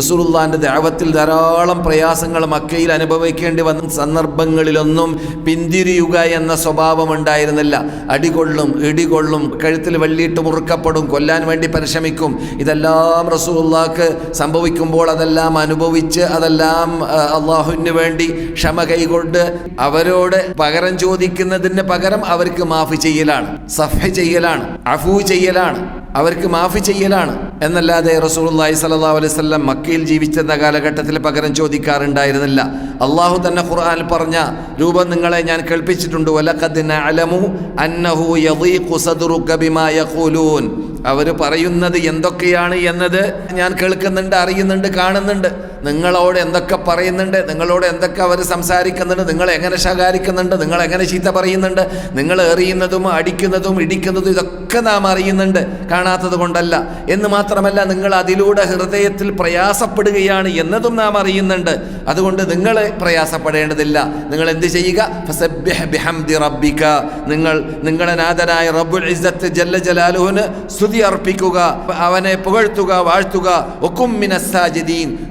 റസൂലുള്ളാന്റെ ദാവത്തിൽ ധാരാളം പ്രയാസങ്ങൾ മക്കയിൽ അനുഭവിക്കേണ്ടി വന്ന സന്ദർഭങ്ങളിലൊന്നും പിന്തിരിയുക എന്ന സ്വഭാവം ഉണ്ടായിരുന്നില്ല അടികൊള്ളും ഇടികൊള്ളും കഴുത്തിൽ വെള്ളിയിട്ട് മുറുക്കപ്പെടും കൊല്ലാൻ വേണ്ടി പരിശ്രമിക്കും. ഇതെല്ലാം റസൂലുള്ളാക്ക് സംഭവിക്കുമ്പോൾ അതെല്ലാം അനുഭവിച്ച് അതെല്ലാം അള്ളാഹുവിന് വേണ്ടി ക്ഷമ കൈകൊണ്ട് അവരോട് പകരം ചോദിക്കുന്നതിന് പകരം അവർക്ക് മാഫി ചെയ്യലാണ് സഫ ചെയ്യലാണ് അഫു ചെയ്യലാണ്. അവർക്ക് മാഫി ചെയ്യലാണ്. എന്നല്ലാതെ റസൂലുള്ളാഹി സ്വല്ലല്ലാഹു അലൈഹി വസല്ലം മക്കയിൽ ജീവിച്ചിരുന്ന കാലഘട്ടത്തിൽ പകരം ചോദിക്കാറുണ്ടായിരുന്നില്ല. അള്ളാഹു തന്നെ ഖുർആൻ പറഞ്ഞ രൂപം നിങ്ങളെ ഞാൻ കേൾപ്പിച്ചിട്ടുണ്ട്. നഅലമു അന്നഹു ബിമാ അവർ പറയുന്നത് എന്തൊക്കെയാണ് എന്നത് ഞാൻ കേൾക്കുന്നുണ്ട് അറിയുന്നുണ്ട് കാണുന്നുണ്ട്. നിങ്ങളോട് എന്തൊക്കെ പറയുന്നുണ്ട്? നിങ്ങളോട് എന്തൊക്കെ അവർ സംസാരിക്കുന്നുണ്ട്? നിങ്ങൾ എങ്ങനെ ശകാരിക്കുന്നുണ്ട്? നിങ്ങൾ എങ്ങനെ ചീത്ത പറയുന്നുണ്ട്? നിങ്ങൾ എറിയുന്നതും അടിക്കുന്നതും ഇടിക്കുന്നതും ഇതൊക്കെ നാം അറിയുന്നുണ്ട്. കാണാത്തത് കൊണ്ടല്ല. എന്ന് മാത്രമല്ല നിങ്ങൾ അതിലൂടെ ഹൃദയത്തിൽ പ്രയാസപ്പെടുകയാണ് എന്നതും നാം അറിയുന്നുണ്ട്. അതുകൊണ്ട് നിങ്ങൾ പ്രയാസപ്പെടേണ്ടതില്ല. നിങ്ങൾ എന്ത് ചെയ്യുക? റബ്ബിക. നിങ്ങൾ നിങ്ങളുടെ നാഥനായ റബ്ബുൽ ഇസ്സത്ത് ജല്ല ജലാലുവിന് സ്തുതി അർപ്പിക്കുക അവനെ പുകഴ്ത്തുക വാഴ്ത്തുക. ഒക്കും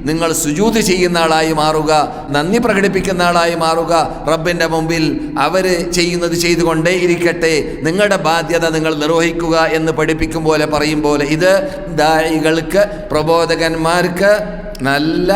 നിങ്ങൾ സുജൂത് ചെയ്യുന്ന ആളായി മാറുക നന്ദി പ്രകടിപ്പിക്കുന്ന ആളായി മാറുക റബ്ബിന്റെ മുമ്പിൽ അവർ ചെയ്യുന്നത് ചെയ്തുകൊണ്ടേ ഇരിക്കട്ടെ. നിങ്ങളുടെ ബാധ്യത നിങ്ങൾ നിർവഹിക്കുക എന്ന് പഠിപ്പിക്കും പോലെ പറയും പോലെ ഇത് ദായികൾക്ക് പ്രബോധകന്മാർക്ക് നല്ല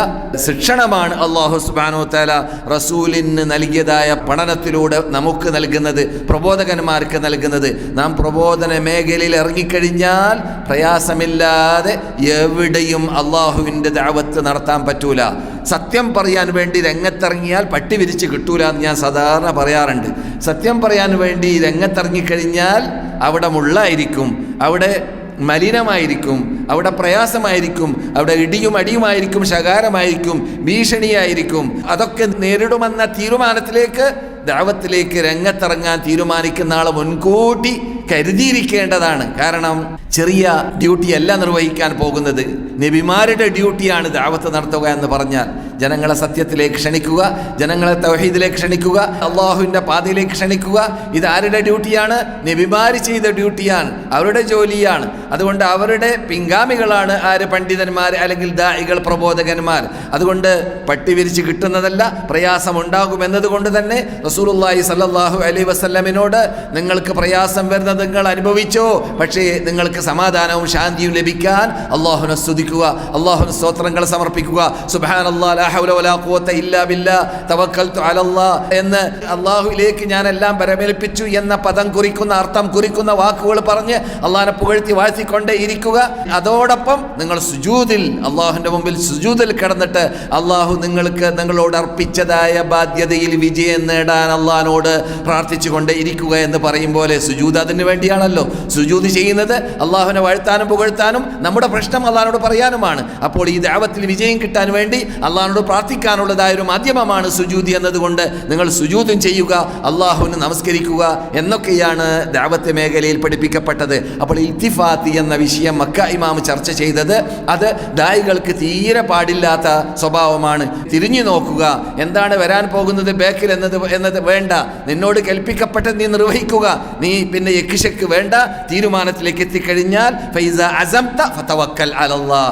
ശിക്ഷണമാണ് അള്ളാഹു സുബാനോ തല റസൂലിന് നൽകിയതായ പഠനത്തിലൂടെ നമുക്ക് നൽകുന്നത് പ്രബോധകന്മാർക്ക് നൽകുന്നത്. നാം പ്രബോധന മേഖലയിൽ ഇറങ്ങിക്കഴിഞ്ഞാൽ പ്രയാസമില്ലാതെ എവിടെയും അള്ളാഹുവിന്റെ ദാവത്ത് നടത്താൻ പറ്റൂല. സത്യം പറയാൻ വേണ്ടി രംഗത്തിറങ്ങിയാൽ പട്ടി വിരിച്ച് കിട്ടൂല എന്ന് ഞാൻ സാധാരണ പറയാറുണ്ട്. സത്യം പറയാൻ വേണ്ടി രംഗത്തിറങ്ങിക്കഴിഞ്ഞാൽ അവിടെ മുള്ളായിരിക്കും. അവിടെ മലിനമായിരിക്കും അവിടെ പ്രയാസമായിരിക്കും അവിടെ ഇടിയും അടിയുമായിരിക്കും ശകാരമായിരിക്കും ഭീഷണിയായിരിക്കും. അതൊക്കെ നേരിടുമെന്ന തീരുമാനത്തിലേക്ക് ദാവത്തിലേക്ക് രംഗത്തിറങ്ങാൻ തീരുമാനിക്കുന്ന ആളെ മുൻകൂട്ടി കരുതിയിരിക്കേണ്ടതാണ്. കാരണം ചെറിയ ഡ്യൂട്ടി അല്ല നിർവഹിക്കാൻ പോകുന്നത്. നബിമാരുടെ ഡ്യൂട്ടിയാണ് ദാവത്ത് നടത്തുക എന്ന് പറഞ്ഞാൽ. ജനങ്ങളെ സത്യത്തിലേക്ക് ക്ഷണിക്കുക ജനങ്ങളെ തൗഹീദിലേക്ക് ക്ഷണിക്കുക അള്ളാഹുവിന്റെ പാതയിലേക്ക് ക്ഷണിക്കുക. ഇത് ആരുടെ ഡ്യൂട്ടിയാണ്? നബിമാര് ചെയ്ത ഡ്യൂട്ടിയാണ് അവരുടെ ജോലിയാണ്. അതുകൊണ്ട് അവരുടെ പിൻഗാമികളാണ് ആര്? പണ്ഡിതന്മാർ അല്ലെങ്കിൽ ദായികൾ പ്രബോധകന്മാർ. അതുകൊണ്ട് പട്ടി വിരിച്ച് കിട്ടുന്നതല്ല പ്രയാസമുണ്ടാകും എന്നതുകൊണ്ട് തന്നെ റസൂലുള്ളാഹി സല്ലല്ലാഹു അലൈഹി വസ്ല്ലമിനോട് നിങ്ങൾക്ക് പ്രയാസം വരുന്നത് നിങ്ങൾ അനുഭവിച്ചോ? പക്ഷേ നിങ്ങൾക്ക് സമാധാനവും ശാന്തിയും ലഭിക്കാൻ അള്ളാഹുനെ സ്തുതിക്കുക അള്ളാഹുന് സ്തോത്രങ്ങൾ സമർപ്പിക്കുക. സുബാൻ ലാ എന്ന് അള്ളാഹുലേക്ക് ഞാൻ എല്ലാം പരമേൽപ്പിച്ചു എന്ന പദം കുറിക്കുന്ന അർത്ഥം കുറിക്കുന്ന വാക്കുകൾ പറഞ്ഞ് അള്ളാഹിനെ പുകഴ്ത്തി വാഴ്ത്തിക്കൊണ്ടേ ഇരിക്കുക. അതോടൊപ്പം നിങ്ങൾ സുജൂതിൽ അള്ളാഹുവിന്റെ മുമ്പിൽ സുജൂതിൽ കിടന്നിട്ട് അള്ളാഹു നിങ്ങൾക്ക് നിങ്ങളോട് അർപ്പിച്ചതായ ബാധ്യതയിൽ വിജയം നേടാൻ അള്ളഹാനോട് പ്രാർത്ഥിച്ചുകൊണ്ടേ ഇരിക്കുക എന്ന് പറയും പോലെ സുജൂത് അതിന് വേണ്ടിയാണല്ലോ. സുജൂത് ചെയ്യുന്നത് അള്ളാഹുവിനെ വാഴ്ത്താനും പുകഴ്ത്താനും നമ്മുടെ പ്രശ്നം അള്ളഹാനോട് പറയാനുമാണ്. അപ്പോൾ ഈ ദാവത്തിൽ വിജയം കിട്ടാൻ വേണ്ടി അള്ളാഹിനോട് പ്രാർത്ഥിക്കാനുള്ളതായ ഒരു മാധ്യമമാണ് സുജൂതി എന്നതുകൊണ്ട് നിങ്ങൾ സുജൂതും ചെയ്യുക അള്ളാഹുവിന് നമസ്കരിക്കുക എന്നൊക്കെയാണ് ദാവത്ത് മേഖലയിൽ പഠിപ്പിക്കപ്പെട്ടത്. അപ്പോൾ ഇത്തിഫാത്തി എന്ന വിഷയം മക്ക ഇമാം ചർച്ച ചെയ്തത്. അത് ദായികൾക്ക് തീരെ പാടില്ലാത്ത സ്വഭാവമാണ്. തിരിഞ്ഞു നോക്കുക എന്താണ് വരാൻ പോകുന്നത് ബേക്കിൽ എന്നത് എന്നത് വേണ്ട. നിന്നോട് കൽപ്പിക്കപ്പെട്ടത് നീ നിർവഹിക്കുക. നീ പിന്നെ യക്കിഷക്ക് വേണ്ട. തീരുമാനത്തിലേക്ക് എത്തിക്കഴിഞ്ഞാൽ ഫൈസ അസംത ഫതവക്കൽ അലല്ലാ